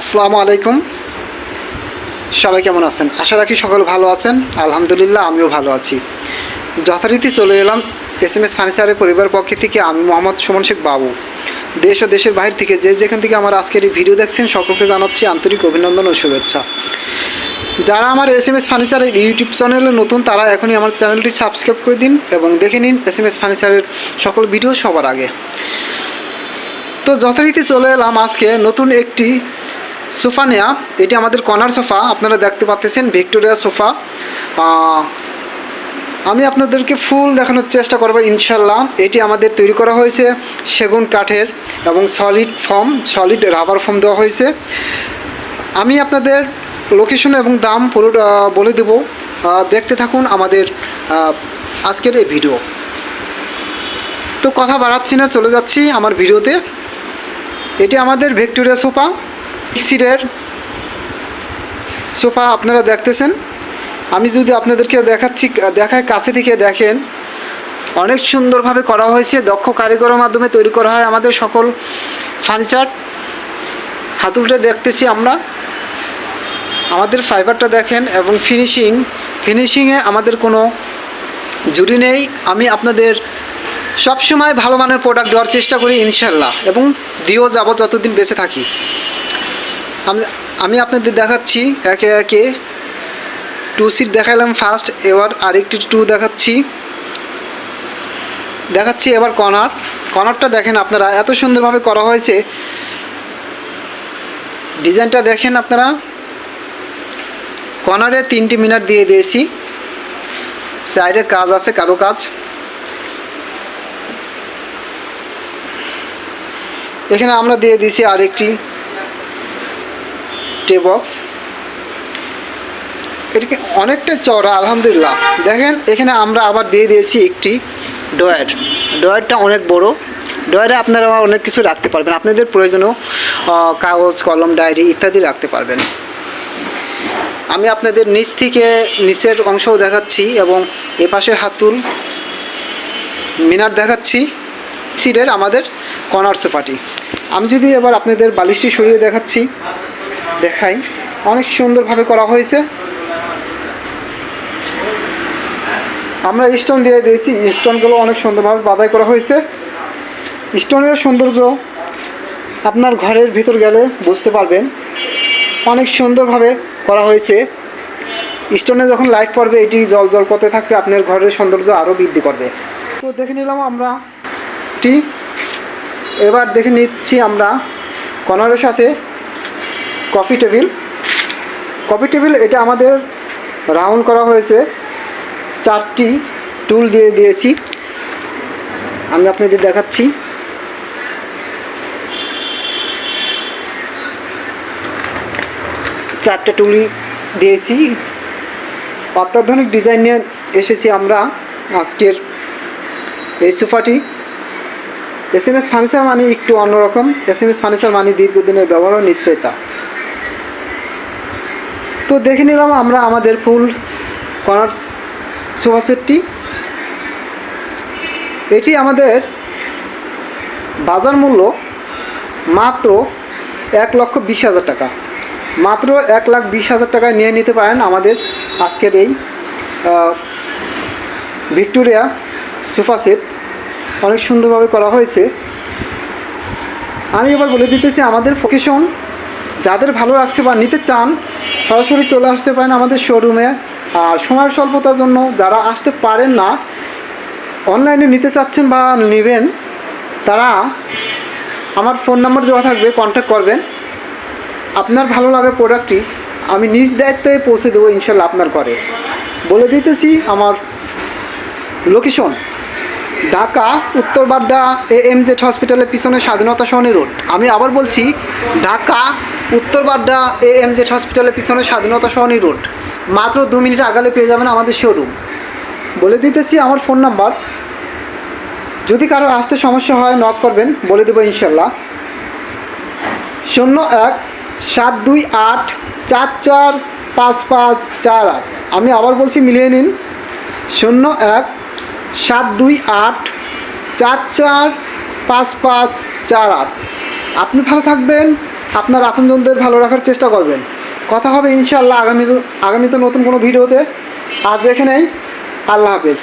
আসসালামু আলাইকুম। সবাই কেমন আছেন? আশা রাখি সকল ভালো আছেন। আলহামদুলিল্লাহ, আমিও ভালো আছি। যথারীতি চলে এলাম এস এম এস ফার্নিচারের পরিবার পক্ষ থেকে আমি মোহাম্মদ সুমন শেখ বাবু। দেশ ও দেশের বাইরে থেকে যে যেখান থেকে আমার আজকের এই ভিডিও দেখছেন, সকলকে জানাচ্ছি আন্তরিক অভিনন্দন ও শুভেচ্ছা। যারা আমার এস এম এস ফার্নিচারের ইউটিউব চ্যানেলে নতুন, তারা এখনই আমার চ্যানেলটি সাবস্ক্রাইব করে দিন এবং দেখে নিন এস এম এস ফার্নিচারের সকল ভিডিও সবার আগে। তো যথারীতি চলে এলাম আজকে নতুন একটি সোফা নেয়া, এটি আমাদের কর্নার সোফা, আপনারা দেখতে পাচ্ছেন ভিক্টোরিয়া সোফা। আমি আপনাদেরকে ফুল দেখানোর চেষ্টা করব ইনশাল্লাহ এটি আমাদের তৈরি করা হয়েছে সেগুন কাঠের এবং solid foam, solid rubber foam দেওয়া হয়েছে। আমি আপনাদের লোকেশন এবং দাম পুরো বলে দেব। দেখতে থাকুন আমাদের আজকের এই ভিডিও। তো কথা বাড়াচ্ছি না, চলে যাচ্ছি আমার ভিডিওতে। এটি আমাদের ভিক্টোরিয়া সোফা। সিটের সোফা আপনারা দেখতেছেন। আমি যদি আপনাদেরকে দেখাচ্ছি, দেখায় কাছে থেকে দেখেন, অনেক সুন্দরভাবে করা হয়েছে। দক্ষ কারিগরের মাধ্যমে তৈরি করা হয় আমাদের সকল ফার্নিচার। হাতুলটা দেখতেছি আমরা। আমাদের ফাইবারটা দেখেন এবং ফিনিশিং। ফিনিশিংয়ে আমাদের কোনো জুড়ি নেই। আমি আপনাদের সবসময় ভালো মানের প্রোডাক্ট দেওয়ার চেষ্টা করি, ইনশাল্লাহ। এবং দিয়েও যাব যতদিন বেঁচে থাকি। আমি আপনাদের দেখাচ্ছি একে একে টু সিট দেখালাম ফার্স্ট এবার আরেকটি টু দেখাচ্ছি। দেখাচ্ছি এবার কর্নার কর্নারটা দেখেন আপনারা, এত সুন্দরভাবে করা হয়েছে। ডিজাইনটা দেখেন আপনারা। কর্নারে তিনটি মিনার দিয়ে দিয়েছি। সাইডে কাজ আছে, কারও কাজ। এখানে আমরা দিয়ে দিয়েছি আরেকটি। টে বক্স। এটাকে অনেকটা চড়া আলহামদুলিল্লাহ। দেখেন এখানে আমরা আবার দিয়ে দিয়েছি একটি ডয়ার ডয়ারটা অনেক বড়। ডয়ারে আপনারা আবার অনেক কিছু রাখতে পারবেন। আপনাদের প্রয়োজনীয় আহ, কাগজ কলম ডায়েরি ইত্যাদি রাখতে পারবেন। আমি আপনাদের নিচ থেকে নিচের অংশও দেখাচ্ছি এবং এ পাশের হাতুল মিনার দেখাচ্ছি। সিটের আমাদের কর্নার সোফাটি আমি যদি এবার আপনাদের বালিশটি সরিয়ে দেখাচ্ছি। দেখাই। অনেক সুন্দরভাবে করা হয়েছে। আমরা স্টোন দিয়ে দিয়েছি। স্টোনগুলো অনেক সুন্দরভাবে বাদাই করা হয়েছে। স্টোনের সৌন্দর্য আপনার ঘরের ভিতর গেলে বুঝতে পারবেন। অনেক সুন্দরভাবে করা হয়েছে। স্টোনে যখন লাইট পড়বে, এটি জল জল করতে থাকবে, আপনার ঘরের সৌন্দর্য আরও বৃদ্ধি করবে। তো দেখে নিলাম আমরা টি এবার দেখে নিচ্ছি আমরা কনারের সাথে কফি টেবিল। কফি টেবিল এটা আমাদের রাউন্ড করা হয়েছে। চারটি টুল দিয়ে দিয়েছি। আমি আপনাদের দেখাচ্ছি। চারটে টুলি দিয়েছি। অত্যাধুনিক ডিজাইন নিয়ে এসেছি আমরা আজকের এই সোফাটি। এস এম এস ফার্নিচার মানে একটু অন্যরকম। এস এম এস ফার্নিচার মানে দীর্ঘদিনের ব্যবহার নিশ্চয়তা। তো দেখে নিলাম আমরা আমাদের ফুল কর্নার সোফা সেটটি। এটি আমাদের বাজার মূল্য মাত্র এক লক্ষ বিশ হাজার টাকা। মাত্র এক লাখ বিশ হাজার টাকায় নিয়ে নিতে পারেন আমাদের আজকের এই ভিক্টোরিয়া সোফা সেট। অনেক সুন্দরভাবে করা হয়েছে। আমি এবার বলে দিতেছি আমাদের ফোকেশন। যাদের ভালো লাগছে বা নিতে চান সরাসরি চলে আসতে পারেন আমাদের শোরুমে আর সময়ের স্বল্পতার জন্য যারা আসতে পারেন না অনলাইনে নিতে চাচ্ছেন বা নেবেন, তারা আমার ফোন নাম্বার দেওয়া থাকবে কন্ট্যাক্ট করবেন। আপনার ভালো লাগে প্রোডাক্টটি আমি নিজ দায়িত্বে পৌঁছে দেবো ইনশাল্লাহ আপনার ঘরে। বলে দিতেছি আমার লোকেশন ঢাকা, উত্তর বাড্ডা এ এম জেড হসপিটালের পিছনে স্বাধীনতা সহনী রোড আমি আবার বলছি, ঢাকা উত্তর বাড্ডা এ এম জেড হসপিটালের পিছনে স্বাধীনতা সহনী রোড। মাত্র দু মিনিট আগালে পেয়ে যাবেন আমাদের শোরুম বলে দিতেছি আমার ফোন নাম্বার যদি কারও আসতে সমস্যা হয় নক করবেন, বলে দেবো ইনশাল্লাহ শূন্য এক, সাত দুই আট, চার চার, পাঁচ পাঁচ, চার আট। আমি আবার বলছি মিলিয়ে নিন। শূন্য এক, সাত দুই আট, চার চার, পাঁচ পাঁচ, চার আট। আপনি ভালো থাকবেন। আপনার আপনজনদের ভালো রাখার চেষ্টা করবেন। কথা হবে ইনশাল্লাহ আগামী আগামীতে নতুন কোনো ভিডিওতে। আজ এখানেই। আল্লাহ হাফেজ।